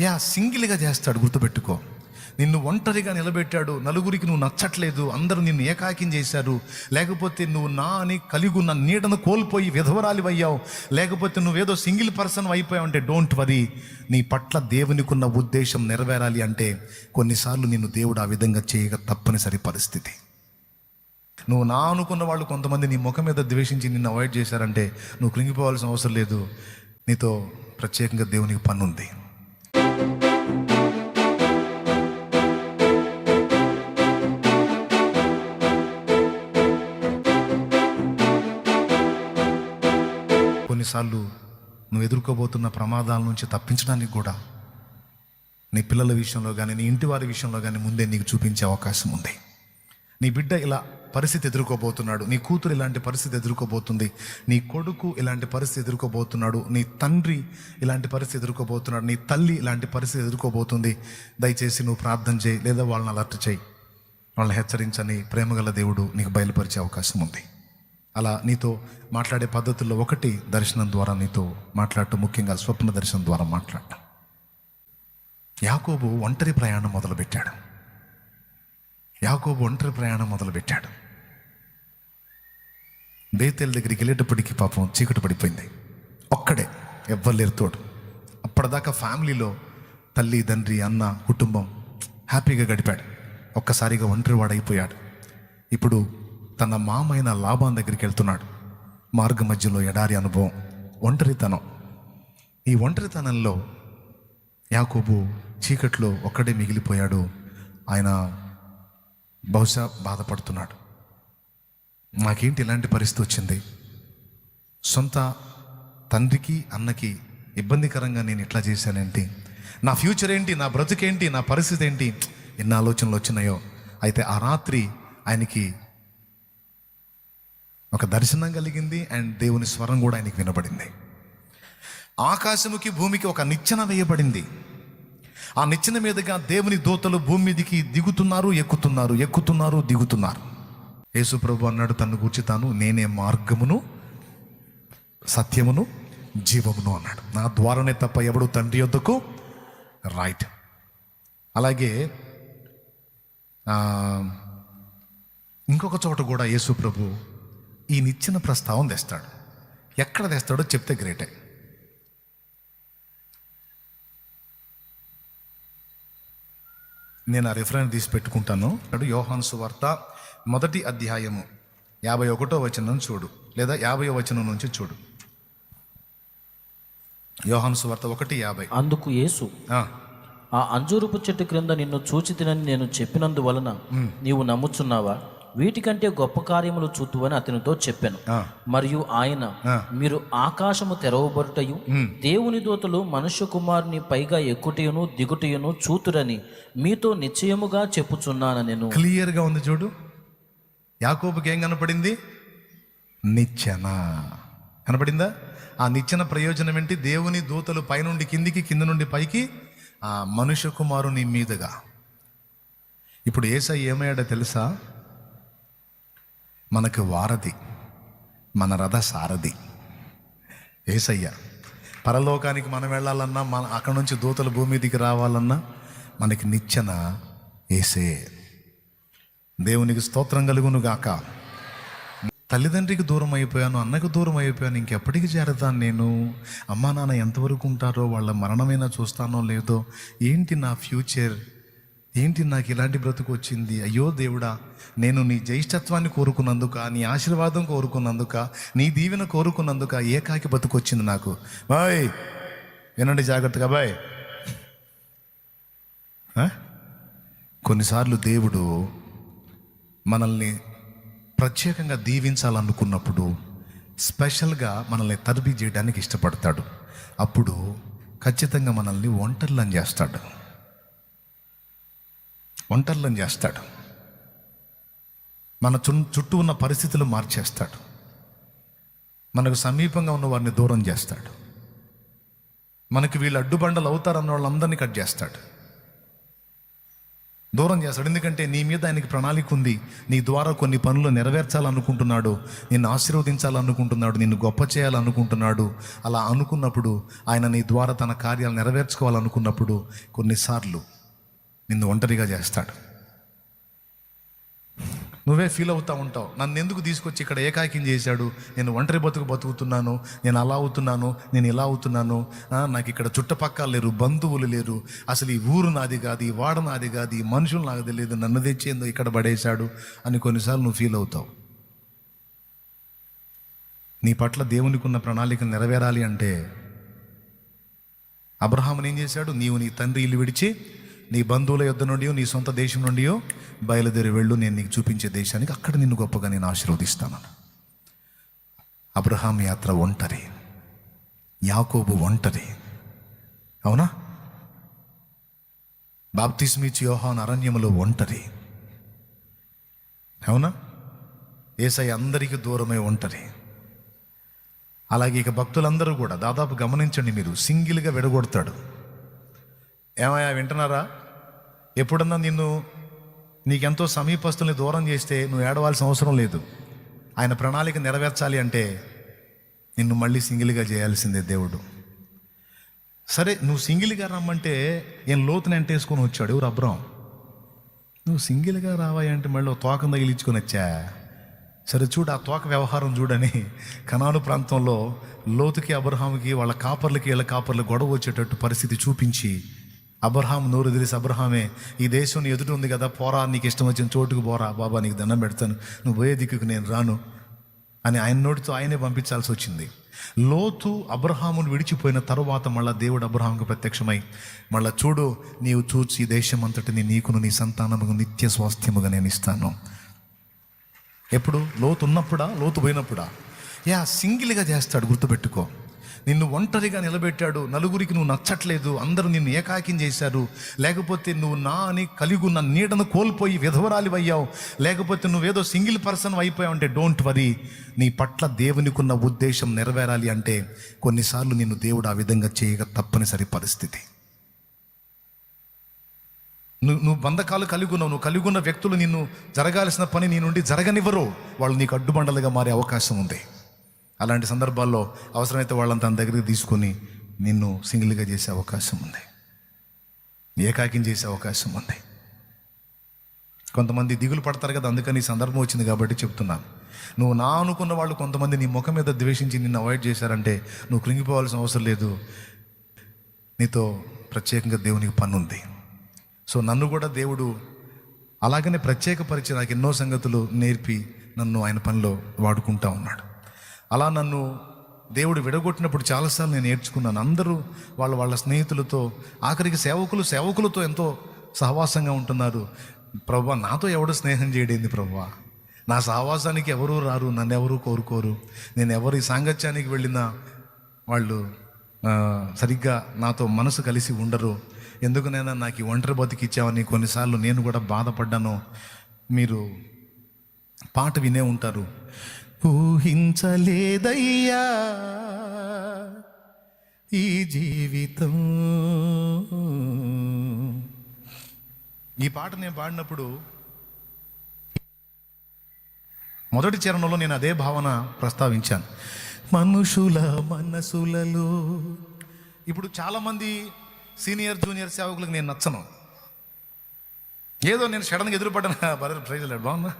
Yeah సింగిల్గా చేస్తాడు గుర్తుపెట్టుకో. నిన్ను ఒంటరిగా నిలబెట్టాడు నలుగురికి నువ్వు నచ్చట్లేదు అందరూ నిన్ను ఏకాకిం చేశారు. లేకపోతే నువ్వు నా అని కలిగి ఉన్న నీడను కోల్పోయి విధవరాలి అయ్యావు లేకపోతే నువ్వేదో సింగిల్ పర్సన్ అయిపోయావు అంటే డోంట్ వరీ. నీ పట్ల దేవునికున్న ఉద్దేశం నెరవేరాలి అంటే కొన్నిసార్లు నిన్ను దేవుడు ఆ విధంగా చేయక తప్పనిసరి పరిస్థితి. నువ్వు నా అనుకున్న వాళ్ళు కొంతమంది నీ ముఖం మీద ద్వేషించి నిన్ను అవాయిడ్ చేశారంటే నువ్వు కృంగిపోవాల్సిన అవసరం లేదు. నీతో ప్రత్యేకంగా దేవునికి పన్నుంది. కొన్నిసార్లు నువ్వు ఎదుర్కోబోతున్న ప్రమాదాల నుంచి తప్పించడానికి కూడా నీ పిల్లల విషయంలో కానీ నీ ఇంటి వారి విషయంలో కానీ ముందే నీకు చూపించే అవకాశం ఉంది. నీ బిడ్డ ఇలా పరిస్థితి ఎదుర్కోబోతున్నాడు నీ కూతురు ఇలాంటి పరిస్థితి ఎదుర్కోబోతుంది నీ కొడుకు ఇలాంటి పరిస్థితి ఎదుర్కోబోతున్నాడు నీ తండ్రి ఇలాంటి పరిస్థితి ఎదుర్కోబోతున్నాడు నీ తల్లి ఇలాంటి పరిస్థితి ఎదుర్కోబోతుంది. దయచేసి నువ్వు ప్రార్థన చేయి లేదా వాళ్ళని అలర్ట్ చేయి. వాళ్ళని హెచ్చరించని ప్రేమగల దేవుడు నీకు బయలుపరిచే అవకాశం ఉంది. అలా నీతో మాట్లాడే పద్ధతుల్లో ఒకటి దర్శనం ద్వారా నీతో మాట్లాడటం ముఖ్యంగా స్వప్న దర్శనం ద్వారా మాట్లాడటం. యాకోబు ఒంటరి ప్రయాణం మొదలుపెట్టాడు. యాకోబు ఒంటరి ప్రయాణం మొదలుపెట్టాడు. బేతెల దగ్గరికి వెళ్ళేటప్పటికి పాపం చీకటి పడిపోయింది. ఒక్కడే ఎవ్వరు తోడు. అప్పటిదాకా ఫ్యామిలీలో తల్లి తండ్రి అన్న కుటుంబం హ్యాపీగా గడిపాడు. ఒక్కసారిగా ఒంటరి వాడైపోయాడు ఇప్పుడు తన మామైన లాభాన్ దగ్గరికి వెళ్తున్నాడు. మార్గ మధ్యలో ఎడారి అనుభవం ఒంటరితనం. ఈ ఒంటరితనంలో యాకోబు చీకట్లో ఒక్కడే మిగిలిపోయాడు. ఆయన బహుశా బాధపడుతున్నాడు. నాకేంటి ఇలాంటి పరిస్థితి వచ్చింది? సొంత తండ్రికి అన్నకి ఇబ్బందికరంగా నేను ఇట్లా చేశానేంటి? నా ఫ్యూచర్ ఏంటి? నా బ్రతుకేంటి? నా పరిస్థితి ఏంటి? ఎన్ని ఆలోచనలు వచ్చినాయో. అయితే ఆ రాత్రి ఆయనకి ఒక దర్శనం కలిగింది అండ్ దేవుని స్వరం కూడా ఆయనకి వినబడింది. ఆకాశముకి భూమికి ఒక నిచ్చెన వేయబడింది. ఆ నిచ్చెన మీదుగా దేవుని దూతలు భూమి మీదకి దిగుతున్నారు ఎక్కుతున్నారు ఎక్కుతున్నారు దిగుతున్నారు. యేసు ప్రభు అన్నాడు తను గురించి తాను నేనే మార్గమును సత్యమును జీవమును అన్నాడు. నా ద్వారానే తప్ప ఎవడు తండ్రి యొద్దకు రైట్ అలాగే ఇంకొక చోట కూడా యేసు ఈ నిచ్చెన ప్రస్తావన తెస్తాడు. ఎక్కడ తెస్తాడో చెప్తే గ్రేటే. నేను ఆ రిఫరెన్స్ తీసి పెట్టుకుంటాను. అడు యోహాను సువార్త మొదటి అధ్యాయము. యాభై ఒకటో వచనం చూడు లేదా యాభై వచనం నుంచి చూడు. యోహాను సువార్త ఒకటి యాభై. అందుకు యేసు ఆ, ఆ అంజూరపు చెట్టు క్రింద నిన్ను చూచి తినని నేను చెప్పినందువలన నీవు నమ్ముచున్నావా? వీటికంటే గొప్ప కార్యములు చూతువని అతనితో చెప్పాను. మరియు ఆయన మీరు ఆకాశము తెరవబడుటయు దేవుని దూతలు మనుష్య కుమారుని పైగా ఎక్కుటయును దిగుటయును చూతురని మీతో నిశ్చయముగా చెప్పుచున్నాను నేను క్లియర్గా ఉంది చూడు. యాకోబుకి ఏం కనపడింది? నిచ్చెన. కనపడిందా? ఆ నిచ్చెన ప్రయోజనం ఏంటి? దేవుని దూతలు పైనుండి కిందికి కింద నుండి పైకి ఆ మనుష్య కుమారుని మీదుగా. ఇప్పుడు ఏసై ఏమయ్యాడో తెలుసా? మనకు వారధి మన రథ సారథి ఏసయ్య పరలోకానికి మనం వెళ్ళాలన్నా మన అక్కడ నుంచి దూతలు భూమి దిగి రావాలన్నా మనకి నిచ్చెన ఏసే. దేవునికి స్తోత్రం కలుగును గాక తల్లిదండ్రికి దూరం అయిపోయాను అన్నకు దూరం అయిపోయాను ఇంకెప్పటికి చేరతాను నేను? అమ్మా నాన్న ఎంతవరకు ఉంటారో వాళ్ళ మరణమైనా చూస్తానో లేదో ఏంటి నా ఫ్యూచర్? ఏంటి నాకు ఇలాంటి బ్రతుకు వచ్చింది? అయ్యో దేవుడా నేను నీ జ్యేష్ఠత్వాన్ని కోరుకున్నందుక నీ ఆశీర్వాదం కోరుకున్నందుక నీ దీవెన కోరుకున్నందుక ఏకాకి బ్రతుకొచ్చింది వచ్చింది నాకు. బాయ్ వినండి జాగ్రత్తగా బాయ్. ఆ? కొన్నిసార్లు దేవుడు మనల్ని ప్రత్యేకంగా దీవించాలనుకున్నప్పుడు స్పెషల్గా మనల్ని తరబీ చేయడానికి ఇష్టపడతాడు. అప్పుడు ఖచ్చితంగా మనల్ని ఒంటర్లను చేస్తాడు. ఒంటర్లను చేస్తాడు. మన చు చుట్టూ ఉన్న పరిస్థితులు మార్చేస్తాడు. మనకు సమీపంగా ఉన్న వారిని దూరం చేస్తాడు. మనకి వీళ్ళు అడ్డుబండలు అవుతారన్న వాళ్ళందరినీ కట్ చేస్తాడు. దూరం చేస్తాడు. ఎందుకంటే నీ మీద ఆయనకి ప్రణాళిక ఉంది. నీ ద్వారా కొన్ని పనులు నెరవేర్చాలనుకుంటున్నాడు. నిన్ను ఆశీర్వదించాలనుకుంటున్నాడు. నిన్ను గొప్ప చేయాలనుకుంటున్నాడు. అలా అనుకున్నప్పుడు ఆయన నీ ద్వారా తన కార్యాలు నెరవేర్చుకోవాలనుకున్నప్పుడు కొన్నిసార్లు నిన్ను ఒంటరిగా చేస్తాడు. నువ్వే ఫీల్ అవుతూ ఉంటావు. నన్ను ఎందుకు తీసుకొచ్చి ఇక్కడ ఏకాకిం చేశాడు? నేను ఒంటరి బతుకు బతుకుతున్నాను నేను అలా అవుతున్నాను నేను ఇలా అవుతున్నాను. నాకు ఇక్కడ చుట్టుపక్కల లేరు బంధువులు లేరు. అసలు ఈ ఊరు నాది కాదు ఈ వాడ నాది కాదు ఈ మనుషులు నాకు తెలియదు నన్ను తెచ్చేందో ఇక్కడ పడేశాడు అని కొన్నిసార్లు నువ్వు ఫీల్ అవుతావు. నీ పట్ల దేవునికి ఉన్న ప్రణాళిక నెరవేరాలి అంటే అబ్రహాం ఏం చేశాడు? నీవు నీ తండ్రి ఇల్లు విడిచి నీ బంధువుల యుద్ధ నుండి నీ సొంత దేశం నుండి బయలుదేరి వెళ్ళు. నేను నీకు చూపించే దేశానికి అక్కడ నిన్ను గొప్పగా నేను ఆశీర్వదిస్తాను. అబ్రహాం యాత్ర ఒంటరి. యాకోబు ఒంటరి. అవునా? బాప్తిస్మిచ్ యోహాన్ అరణ్యములో ఒంటరి. అవునా? ఏసై అందరికీ దూరమై ఒంటరి. అలాగే ఇక భక్తులందరూ కూడా దాదాపు గమనించండి మీరు సింగిల్గా విడగొడతాడు. ఏమయ్యా వింటున్నారా? ఎప్పుడన్నా నిన్ను నీకెంతో సమీపస్తుల్ని దూరం చేస్తే నువ్వు ఏడవాల్సిన అవసరం లేదు. ఆయన ప్రణాళిక నెరవేర్చాలి అంటే నిన్ను మళ్ళీ సింగిల్గా చేయాల్సిందే దేవుడు. సరే నువ్వు సింగిల్గా రమ్మంటే ఏం లోతుని అంటేసుకొని వచ్చాడు ఎవరు? నువ్వు సింగిల్గా రావాయి అంటే మళ్ళీ ఓ తోకం తగిలించుకొని వచ్చా? సరే చూడు ఆ తోక వ్యవహారం చూడని కనాను ప్రాంతంలో లోతుకి అబ్రహాంకి వాళ్ళ కాపర్లకి వీళ్ళ కాపర్లు గొడవ వచ్చేటట్టు పరిస్థితి చూపించి అబ్రహాం నోరు తెలిసి అబ్రహామే ఈ దేశం నీ ఎదుట ఉంది కదా పోరా నీకు ఇష్టం వచ్చిన చోటుకు పోరా బాబా నీకు దండం పెడతాను నువ్వు పోయే దిక్కుకు నేను రాను అని ఆయన నోటితో ఆయనే పంపించాల్సి వచ్చింది. లోతు అబ్రహామును విడిచిపోయిన తర్వాత మళ్ళా దేవుడు అబ్రహాంకు ప్రత్యక్షమై మళ్ళా చూడు నీవు చూచి ఈ దేశం అంతటిని నీకును నీ సంతానముకు నిత్య స్వాస్థ్యముగా నేను ఇస్తాను. ఎప్పుడు? లోతు ఉన్నప్పుడా? లోతు పోయినప్పుడా? యా సింగిల్గా చేస్తాడు గుర్తుపెట్టుకో. నిన్ను ఒంటరిగా నిలబెట్టాడు. నలుగురికి నువ్వు నచ్చట్లేదు. అందరూ నిన్ను ఏకాకిం చేశారు. లేకపోతే నువ్వు నా అని కలిగి ఉన్న నీడను కోల్పోయి విధవరాలి అయ్యావు లేకపోతే నువ్వేదో సింగిల్ పర్సన్ అయిపోయావు అంటే డోంట్ వరీ. నీ పట్ల దేవునికున్న ఉద్దేశం నెరవేరాలి అంటే కొన్నిసార్లు నిన్ను దేవుడు ఆ విధంగా చేయక తప్పనిసరి పరిస్థితి. నువ్వు నువ్వు బంధకాలు కలిగి ఉన్నావు నువ్వు కలిగి ఉన్న వ్యక్తులు నిన్ను జరగాల్సిన పని నీ నుండి జరగనివ్వరు. వాళ్ళు నీకు అడ్డుబండలుగా మారే అవకాశం ఉంది. అలాంటి సందర్భాల్లో అవసరమైతే వాళ్ళని తన దగ్గరికి తీసుకొని నిన్ను సింగిల్గా చేసే అవకాశం ఉంది. ఏకాకిం చేసే అవకాశం ఉంది. కొంతమంది దిగులు పడతారు కదా అందుకని ఈ సందర్భం వచ్చింది కాబట్టి చెప్తున్నాను. నువ్వు నా అనుకున్న వాళ్ళు కొంతమంది నీ ముఖం మీద ద్వేషించి నిన్ను అవాయిడ్ చేశారంటే నువ్వు కృంగిపోవాల్సిన అవసరం లేదు. నీతో ప్రత్యేకంగా దేవునికి పని ఉంది. సో నన్ను కూడా దేవుడు అలాగనే ప్రత్యేకపరిచి నాకు ఎన్నో సంగతులు నేర్పి నన్ను ఆయన పనిలో వాడుకుంటా ఉన్నాడు. అలా నన్ను దేవుడు విడగొట్టినప్పుడు చాలాసార్లు నేను నేర్చుకున్నాను అందరూ వాళ్ళ వాళ్ళ స్నేహితులతో ఆఖరికి సేవకులు సేవకులతో ఎంతో సహవాసంగా ఉంటున్నారు. ప్రభా నాతో ఎవడు స్నేహం చేయడేంది ప్రభా? నా సహవాసానికి ఎవరూ రారు? నన్ను ఎవరూ కోరుకోరు? నేను ఎవరి సాంగత్యానికి వెళ్ళినా వాళ్ళు సరిగ్గా నాతో మనసు కలిసి ఉండరు. ఎందుకునైనా నాకు ఈ ఒంటరి బతికి ఇచ్చావని కొన్నిసార్లు నేను కూడా బాధపడ్డాను. మీరు పాట వినే ఉంటారు. ఊహించలేదయ్యా ఈ జీవితం. ఈ పాట నేను పాడినప్పుడు మొదటి చరణంలో నేను అదే భావన ప్రస్తావించాను. మనుషుల మనసులలో. ఇప్పుడు చాలామంది సీనియర్ జూనియర్ సేవకులకు నేను నచ్చను. ఏదో నేను సడన్గా ఎదురుపడ్డాను. బ్రదర్ ప్రైజ్ లేడు బాగుందా?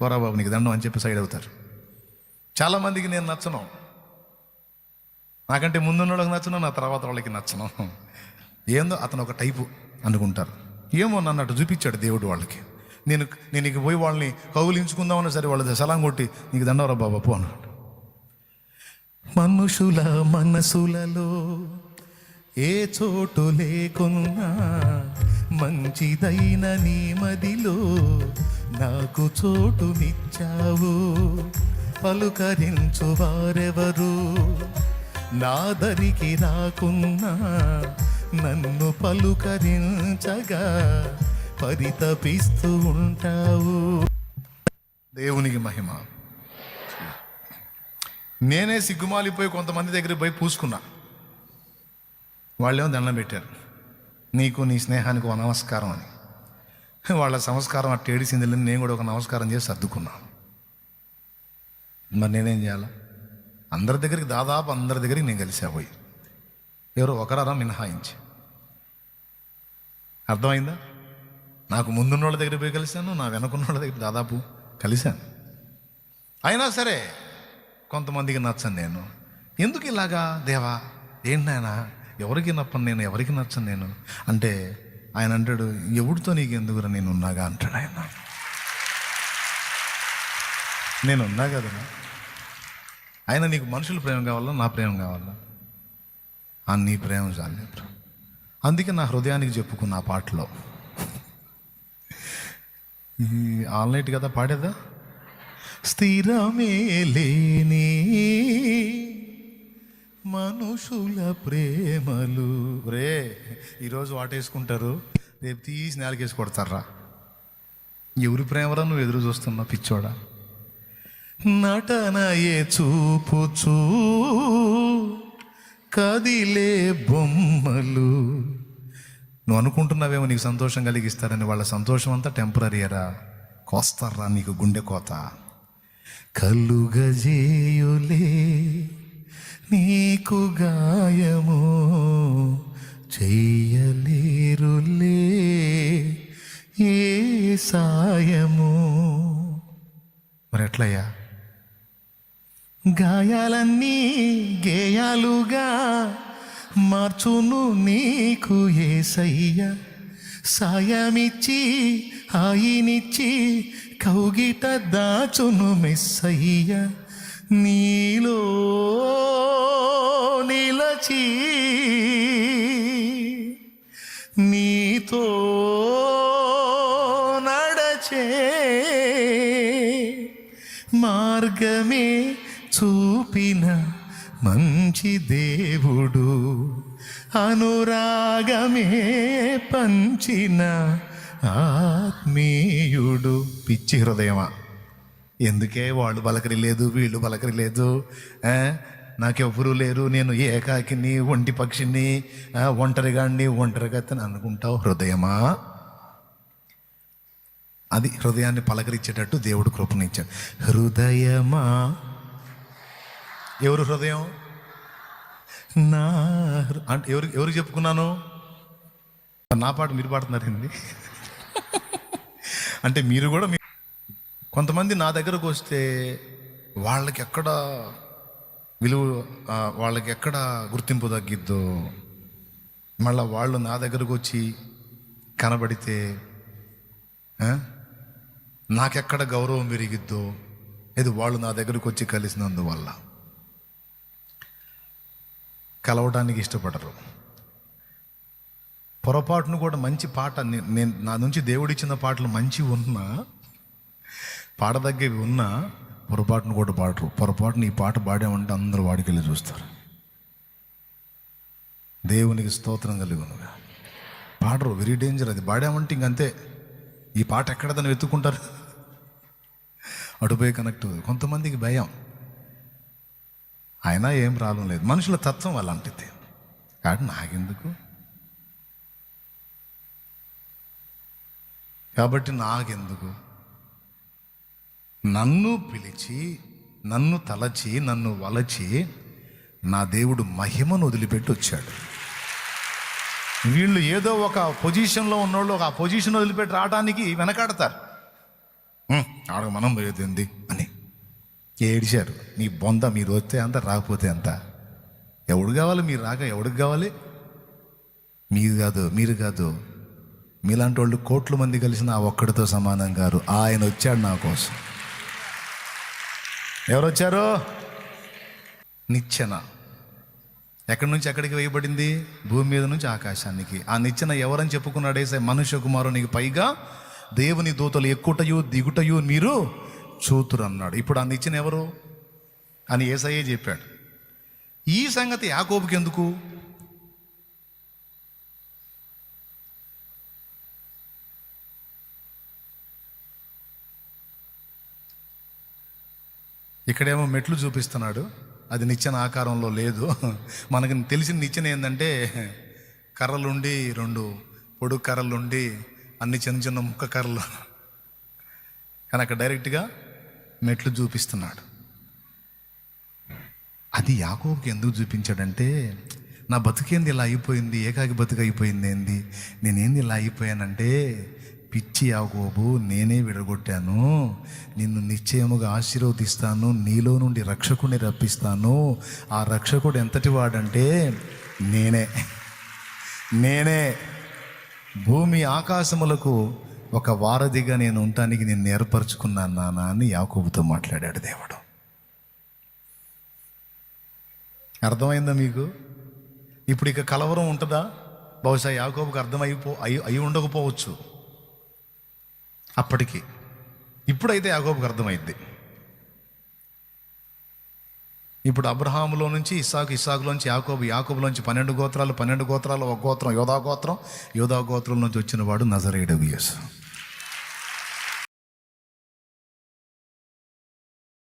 పోరా బాబు నీకు దండం అని చెప్పి సైడ్ అవుతారు. చాలామందికి నేను నచ్చను. నాకంటే ముందున్న వాళ్ళకి నచ్చను నా తర్వాత వాళ్ళకి నచ్చను. ఏందో అతను ఒక టైపు అనుకుంటారు. ఏమో నన్ను అటు చూపించాడు దేవుడు వాళ్ళకి. నేను నేను ఇక పోయి వాళ్ళని కౌలించుకుందామన్నా సరే వాళ్ళ సలాం కొట్టి నీకు దండవరా బాబా పో అన్నాడు. మనుషుల మనసులలో ఏ చోటు లేకున్నా మంచిదైన నీ మదిలో నాకు చోటునిచ్చావు పలుకరించు వారెవరు? నాదరికి రాకున్నా నన్ను పలుకరించగా పరితపిస్తూ ఉంటావు. దేవునికి మహిమ. నేనే సిగ్గుమాలిపోయి కొంతమంది దగ్గర పోయి పూసుకున్నా. వాళ్ళేమో దండం పెట్టారు. నీకు నీ స్నేహానికి ఓ నమస్కారం అని. వాళ్ళ సంస్కారం అట్ట ఏడిసింది నేను కూడా ఒక నమస్కారం చేసి సర్దుకున్నాను. మరి నేనేం చేయాలా? అందరి దగ్గరికి దాదాపు అందరి దగ్గరికి నేను కలిసా పోయి. ఎవరో ఒకరారా మినహాయించి. అర్థమైందా? నాకు ముందున్న వాళ్ళ దగ్గర పోయి కలిశాను నా వెనకున్న వాళ్ళ దగ్గర దాదాపు కలిశాను. అయినా సరే కొంతమందికి నచ్చను నేను. ఎందుకు ఇలాగా? దేవా ఏంటి నాయనా? ఎవరికి నప్పను నేను ఎవరికి నచ్చను నేను? అంటే ఆయన అంటాడు ఎవడితో నీకు ఎందుకురా నేను ఉన్నాగా? అంటాడు ఆయన. నేను ఉన్నా కదా ఆయన నీకు మనుషుల ప్రేమ కావాలా? నా ప్రేమ కావాలా? ఆ నీ ప్రేమ చాలే అందుకే నా హృదయానికి చెప్పుకున్న ఆ పాటలో. ఈ ఆల్నైట్ కదా పాడేదా? స్థిరమే లేని మనుషుల ప్రేమలు. రే ఈరోజు వాటేసుకుంటారు? రేపు తీసి నేలకేసి కొడతారా ఎవరి ప్రేమరా నువ్వు ఎదురు చూస్తున్నా పిచ్చోడా? నటనయే చూపుచూ కదిలే బొమ్మలు. నువ్వు అనుకుంటున్నావేమో నీకు సంతోషం కలిగిస్తారని వాళ్ళ సంతోషం అంతా టెంపరీయరా కోస్తారా నీకు గుండె కోత. కలుగజేయులే నీకు గాయము చెయ్యలేరులే ఏ సాయము. మరి ఎట్లయ్యా గాయాలన్నీ గేయాలుగా మార్చును నీకు ఏసయ్య. సాయమిచ్చి హాయినిచ్చి కౌగిట దాచును మెస్సయ్య. నీలో నిలచి నీతో నడచే మార్గమే చూపిన మంచి దేవుడు అనురాగమే పంచిన ఆత్మీయుడు. పిచ్చి హృదయమా? ఎందుకే వాళ్ళు పలకరి లేదు వీళ్ళు పలకరి లేదు? నాకెవ్వరూ లేరు నేను ఏకాకిని ఒంటి పక్షిని ఆ, ఒంటరిగాడిని ఒంటరిగతని అనుకుంటావు హృదయమా? అది హృదయాన్ని పలకరించేటట్టు దేవుడు కృపనిచ్చాడు హృదయమా? ఎవరు హృదయం? నా అంటే ఎవరు ఎవరు చెప్పుకున్నాను? నా పాట మీరు పాడుతున్నారండి. అంటే మీరు కూడా మీ కొంతమంది నా దగ్గరకు వస్తే వాళ్ళకి ఎక్కడ విలువ వాళ్ళకి ఎక్కడ గుర్తింపు తగ్గిద్దో మళ్ళీ వాళ్ళు నా దగ్గరకు వచ్చి కనబడితే నాకెక్కడ గౌరవం పెరిగిద్దో ఇది వాళ్ళు నా దగ్గరకు వచ్చి కలిసినందువల్ల. కలవడానికి ఇష్టపడరు. పొరపాటును కూడా మంచి పాట నేను నా నుంచి దేవుడిచ్చిన పాటలు మంచి ఉన్నా పాడదగ్గవి ఉన్నా పొరపాటును కూడా పాడరు. పొరపాటును ఈ పాట పాడామంటే అందరూ వాడికెళ్ళి చూస్తారు. దేవునికి స్తోత్రం కలిగినగా పాడరు వెరీ డేంజర్ అది. పాడామంటే ఇంకంతే ఈ పాట ఎక్కడదని వెతుక్కుంటారు. అటుపోయి కనెక్ట్ కొంతమందికి భయం. అయినా ఏం ప్రాబ్లం లేదు. మనుషుల తత్వం అలాంటిది. కాబట్టి నాకెందుకు? కాబట్టి నాకెందుకు? నన్ను పిలిచి నన్ను తలచి నన్ను వలచి నా దేవుడు మహిమను వదిలిపెట్టి వచ్చాడు. వీళ్ళు ఏదో ఒక పొజిషన్లో ఉన్నోళ్ళు ఒక పొజిషన్ వదిలిపెట్టి రావడానికి వెనకాడతారు. ఆడ మనం పోయేది అని. ఏడిచారు. మీ బొంద మీరు వస్తే అంత రాకపోతే అంత. ఎవడు కావాలి? మీరు రాక ఎవడికి కావాలి? మీరు కాదు మీరు కాదు. మీలాంటి వాళ్ళు కోట్ల మంది కలిసిన ఆ ఒక్కడితో సమానం గారు ఆయన వచ్చాడు నా కోసం. ఎవరు వచ్చారు నిచ్చెన. ఎక్కడి నుంచి ఎక్కడికి వేయబడింది? భూమి మీద నుంచి ఆకాశానికి. ఆ నిచ్చెన ఎవరని చెప్పుకున్నాడు ఏసై మనుష్య కుమారునికి పైగా దేవుని దూతలు ఎక్కుటయు దిగుటయు మీరు చూతురు అన్నాడు ఇప్పుడు ఆ నిచ్చెన ఎవరు? అని ఏసయ్యే చెప్పాడు. ఈ సంగతి యాకోబుకి ఎందుకు ఇక్కడేమో మెట్లు చూపిస్తున్నాడు. అది నిచ్చెన ఆకారంలో లేదు. మనకి తెలిసిన నిచ్చెన ఏంటంటే కర్రలుండి రెండు పొడుగు కర్రలుండి అన్ని చిన్న చిన్న ముక్క కర్రలు. కానీ అక్కడ డైరెక్ట్గా మెట్లు చూపిస్తున్నాడు. అది యాకోబుకి ఎందుకు చూపించాడంటే నా బతుకేంది ఇలా అయిపోయింది? ఏకాకి బతుకు అయిపోయింది ఏంది? నేనేంది ఇలా అయిపోయానంటే పిచ్చి యాగోబు నేనే విడగొట్టాను. నిన్ను నిశ్చయముగా ఆశీర్వదిస్తాను. నీలో నుండి రక్షకుడిని రప్పిస్తాను. ఆ రక్షకుడు ఎంతటి వాడంటే నేనే. నేనే. భూమి ఆకాశములకు ఒక వారధిగా నేను ఉండటానికి నేను ఏర్పరచుకున్నాను నాన్న అని యాకోబుతో మాట్లాడాడు దేవుడు. అర్థమైందా మీకు? ఇప్పుడు ఇక కలవరం ఉంటుందా? బహుశా యాకోబుకి అర్థమైపో అయి అయి ఉండకపోవచ్చు. అప్పటికి. ఇప్పుడైతే యాగోబుకు అర్థమైంది. ఇప్పుడు అబ్రహాములో నుంచి ఇసాకు ఇసాకులోంచి యాకోబు యాకోబులోంచి పన్నెండు గోత్రాలు పన్నెండు గోత్రాలు ఒక గోత్రం యోధా గోత్రం. యోధా గోత్రం నుంచి వచ్చిన వాడు నజరేయుడు యేసు